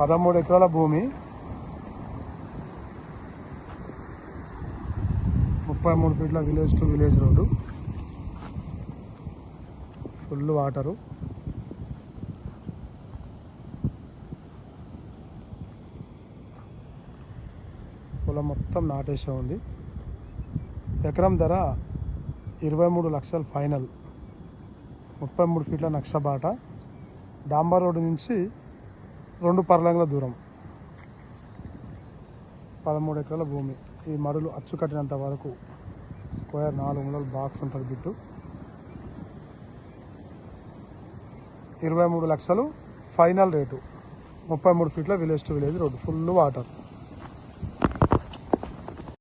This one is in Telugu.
పదమూడు ఎకరాల భూమి. ముప్పై మూడు ఫీట్ల village to village road. Full water. పొలం మొత్తం నాటేసే ఉంది. ఎకరం ధర ఇరవై మూడు లక్షలు ఫైనల్. ముప్పై మూడు ఫీట్ల నక్షబాట డాంబర్ రోడ్డు నుంచి రెండు పర్లంగుల దూరం. పదమూడు ఎకరాల భూమి. ఈ మడులు అచ్చు కట్టినంత వరకు స్క్వేర్ నాలుగు వందల బాక్స్ ఉంటుంది బిట్టు ఇరవై మూడు లక్షలు ఫైనల్ రేటు. ముప్పై మూడు ఫీట్ల village to village road. Full water.